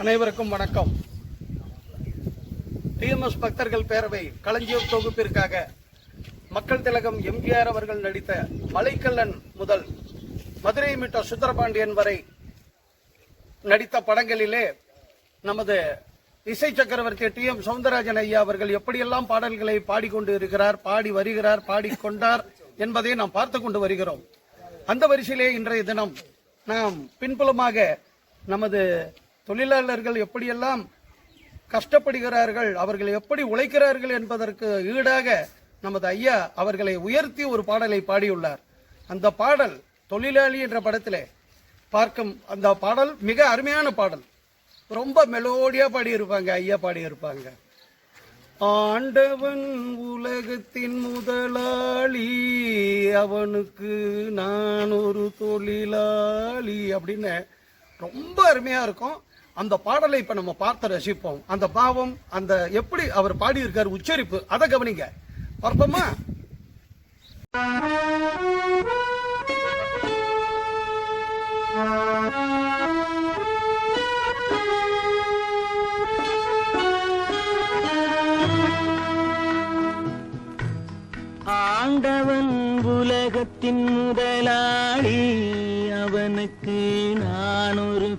அனைவருக்கும் வணக்கம். டிஎம்எஸ் பக்தர்கள் பேரவை களஞ்சியம் தொகுப்பிற்காக மக்கள் திலகம் எம்ஜிஆர் அவர்கள் நடித்த மலைக்கல்லன் முதல் மதுரை மீட்ட சுந்தரபாண்டியன் வரை நடித்த படங்களிலே நமது இசை சக்கரவர்த்தி டி எம் சவுந்தரராஜன் ஐயா அவர்கள் எப்படியெல்லாம் பாடல்களை பாடிக்கொண்டு இருக்கிறார் பாடி வருகிறார் பாடிக்கொண்டார் என்பதை நாம் பார்த்து கொண்டு வருகிறோம். அந்த வரிசையிலே இன்றைய தினம் நாம் பின்புலமாக நமது தொழிலாளர்கள் எப்படியெல்லாம் கஷ்டப்படுகிறார்கள் அவர்கள் எப்படி உழைக்கிறார்கள் என்பதற்கு ஈடாக நமது ஐயா அவர்களை உயர்த்தி ஒரு பாடலை பாடியுள்ளார். அந்த பாடல் தொழிலாளி என்ற படத்திலே பார்க்கும் அந்த பாடல் மிக அருமையான பாடல். ரொம்ப மெலோடியா பாடியிருப்பாங்க ஐயா பாடியிருப்பாங்க. ஆண்டவன் உலகத்தின் முதலாளி அவனுக்கு நான் ஒரு தொழிலாளி அப்படின்னு ரொம்ப அருமையா இருக்கும். அந்த பாடலை இப்ப நம்ம பார்த்து ரசிப்போம். அந்த பாவம் அந்த எப்படி அவர் பாடியிருக்கார் உச்சரிப்பு அதை கவனிங்க. பார்ப்போமா? ஆண்டவன்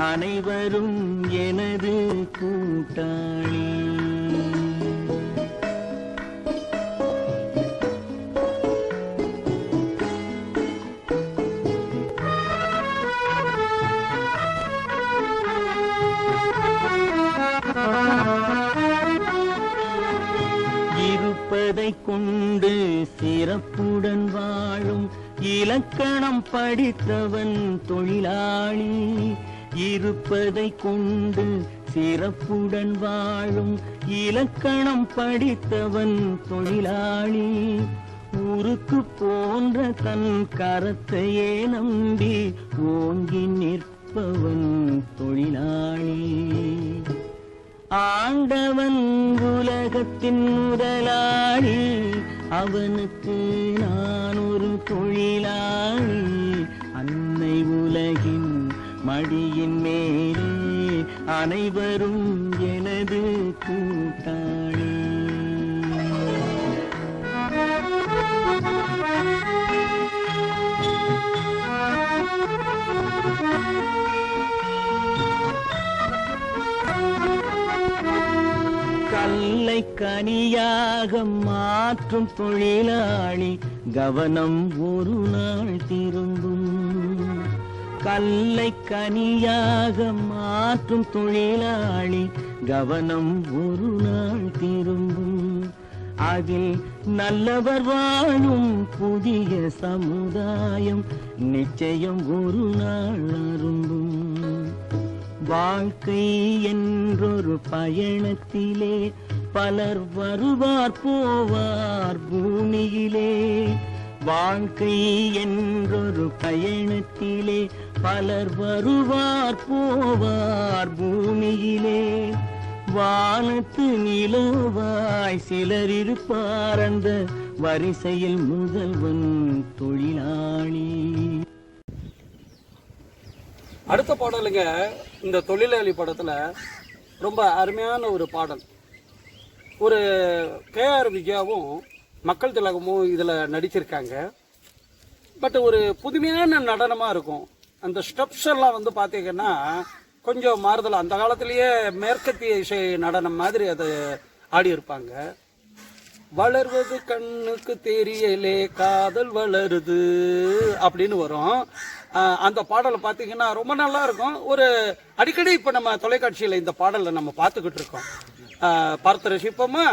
அனைவரும் எனது கூட்டாளி. இருப்பதை கொண்டு சிறப்புடன் வாழும் இலக்கணம் படித்தவர் படிப்பதை கொண்டு சிறப்புடன் வாழும் இலக்கணம் படித்தவன் தொழிலாளி. ஊருக்கு போன்ற தன் கரத்தையே நம்பி ஓங்கி நிற்பவன் தொழிலாளி. ஆண்டவன் உலகத்தின் முதலாளி. அவனுக்கு நான் ஒரு தொழிலாளி. மடியின் மேலே அனைவரும் எனது கூட்டாளி கல்லை கனியாக மாற்றும் தொழிலாளி கவனம் ஒரு நாள் திரும்பும். கல்லை கனியாக மாற்றும் தொழிலாளி கவனம் ஒரு நாள் திரும்பும். அதில் நல்லவர் வாழும் புதிய சமுதாயம் நிச்சயம் ஒரு நாள் அரும்பும். வாழ்க்கை என்றொரு பயணத்திலே பலர் வருவார் போவார் பூமியிலே. வாழ்க்கை என்றொரு பயணத்திலே பலர் வருவார் போவார் பூமியிலே. வானத்து நிலவாய் சிலர் இருப்பார் அந்த வரிசையில் முதல்வன் தொழிலாளி. அடுத்த பாடலுங்க இந்த தொழிலாளி படத்தில் ரொம்ப அருமையான ஒரு பாடல். ஒரு கேஆர் விஜயாவும் மக்கள் திலகமும் இதில் நடிச்சிருக்காங்க. பட் ஒரு புதுமையான நடனமாக இருக்கும். அந்த ஸ்டெப்ஸ் எல்லாம் வந்து பார்த்தீங்கன்னா கொஞ்சம் மாறுதல் அந்த காலத்திலேயே மேற்கத்திய இசை நடனம் மாதிரி அதை ஆடி இருப்பாங்க வளர்வது கண்ணுக்கு தெரியலே காதல் வளருது அப்படின்னு வரும். அந்த பாடலை பார்த்தீங்கன்னா ரொம்ப நல்லா இருக்கும். ஒரு அடிக்கடி இப்போ நம்ம தொலைக்காட்சியில் இந்த பாடலை நம்ம பார்த்துக்கிட்டு இருக்கோம். ஆஹ் பார்த்து ரசிப்போமா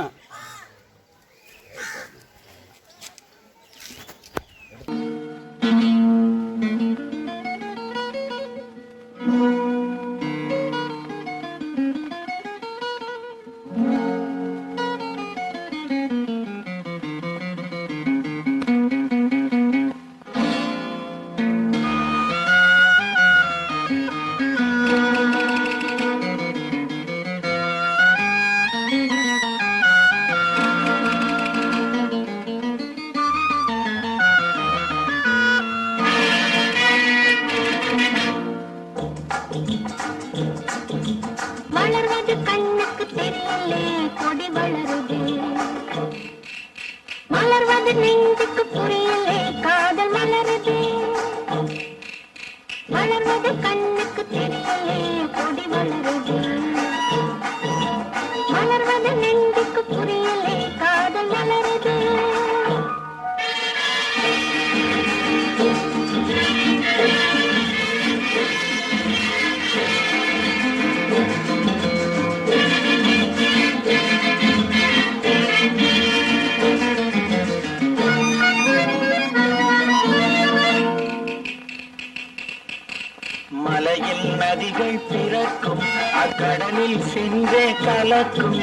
மலையில் நதிகள் பிறக்கும் அக்கடலில் சென்றே கலக்கும்.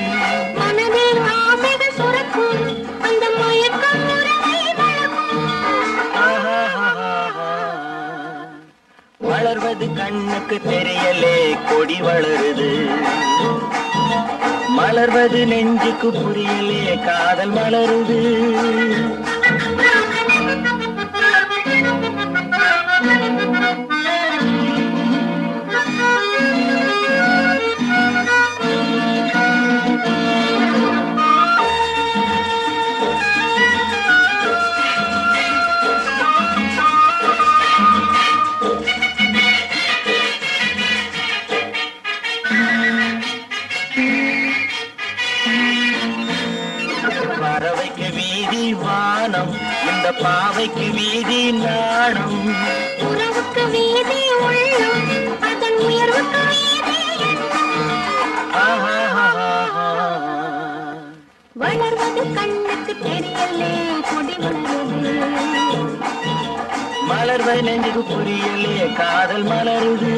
மனதில் ஆசைகள் சுரக்கும் அந்த மயக்கம். வளர்வது கண்ணுக்கு தெரியலே கொடி வளருது. மலர்வது நெஞ்சுக்கு புரியலே காதல் மலருது. பறவைக்கு பாவைக்கு வீதி நாணம் உறவுக்கு வீதி உள்ளம் அதன் உயர்வுக்கு வீதி. வளர்வது கண்ணுக்கு தெரியலே கொடி வளருது மலர்வது நெஞ்சுக்கு புரியலே காதல் மலருது.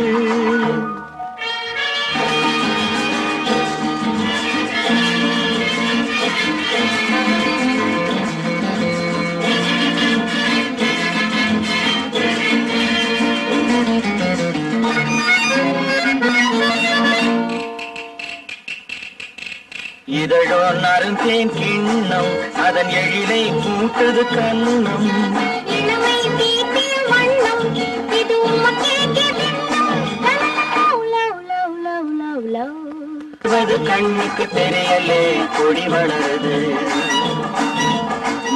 இதழோ நருந்தேன் கிண்ணம் அதன் எழிலை கூட்டுது கண்ணம். கண்ணுக்கு தெரியலே கொடி வளருது.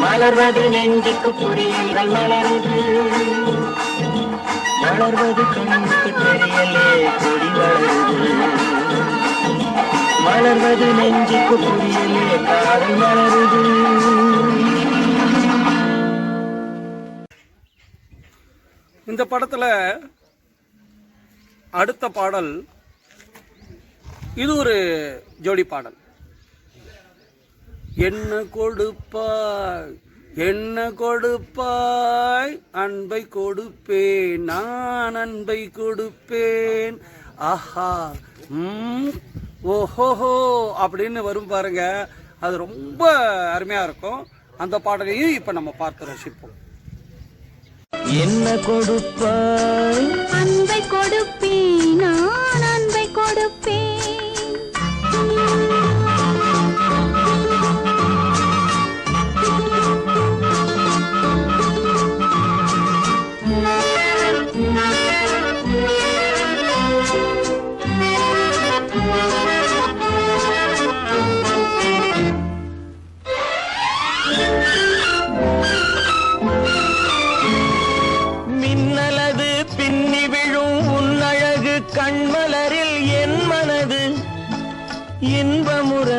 மலர்வது நெஞ்சுக்கு புரியல் மலருது. மலர்வது கண்ணுக்கு தெரியலே கொடி வளருது. மலர்வது நெஞ்சுக்கு புரியலே காதல் மலருது. இந்த படத்துல அடுத்த பாடல் இது ஒரு ஜோடி பாடல். என்ன கொடுப்பாய் என்ன கொடுப்பாய் அன்பை கொடுப்பேன் நான் அன்பை கொடுப்பேன். ஆஹா ஓஹோஹோ அப்படின்னு வரும் பாருங்க. அது ரொம்ப அருமையா இருக்கும். அந்த பாடலையும் இப்ப நம்ம பார்த்து ரசிப்போம் என்ன கொடுப்பாய்? அன்பை கொடுப்பேன் கண்மலரில் என் மனது இன்பமுற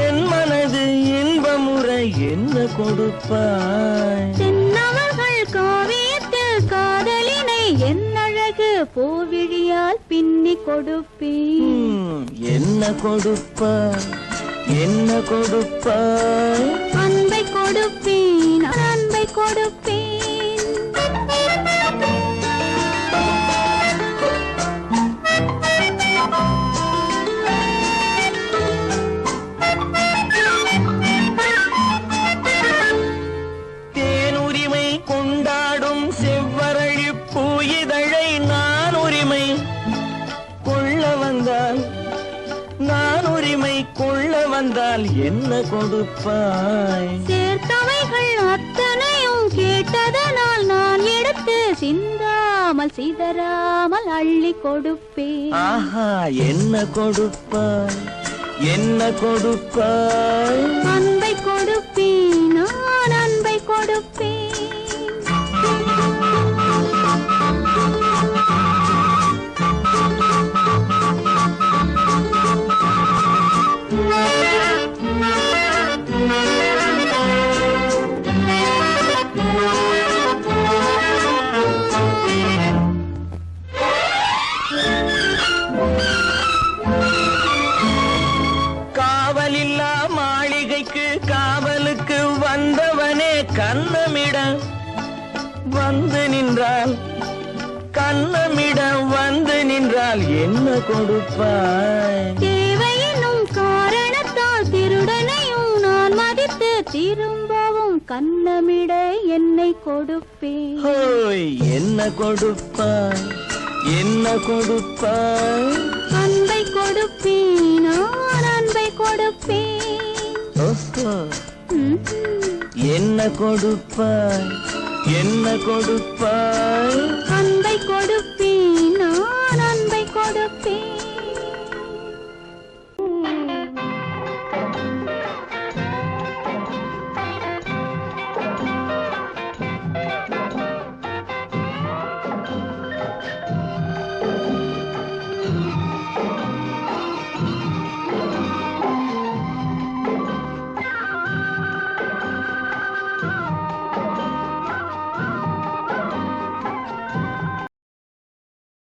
என் மனது இன்பமுற என்ன கொடுப்பாய்? தென்னவர்கள் காவியத்தில் காதலினை என் அழகு பூவிழியால் பின்னி கொடுப்பேன் ம், என்ன கொடுப்பாய்? என்ன கொடுப்பாய்? அன்பை கொடுப்பேன் அன்பை கொடுப்பேன். வந்தால் நான் உரிமை கொள்ள வந்தால் என்ன கொடுப்பாய்? சேர்த்தவைகள் அத்தனையும் கேட்டதனால் நான் எடுத்து சிந்தாமல் சிதறாமல் அள்ளி கொடுப்பேன். ஆஹா என்ன கொடுப்பாய்? என்ன கொடுப்பாய்? அன்பை கொடுப்பேன் கொடுப்பேன். நின்றால் கண்ணமிட வந்து நின்றால் என்ன கொடுப்பாய்? தேவை என்னும் காரணத்தால் திருடனையும் நான் மதித்து திரும்பவும் கண்ணமிட என்னை கொடுப்பேன். ஹோய் என்ன கொடுப்பாய்? என்ன கொடுப்பாய்? அன்பை கொடுப்பேன் நான் அன்பை கொடுப்பேன். ஓஹோ. ம்ஹும். என்ன கொடுப்பாய்? அன்பை கொடுப்பேன் நான் அன்பை கொடுப்பேன்.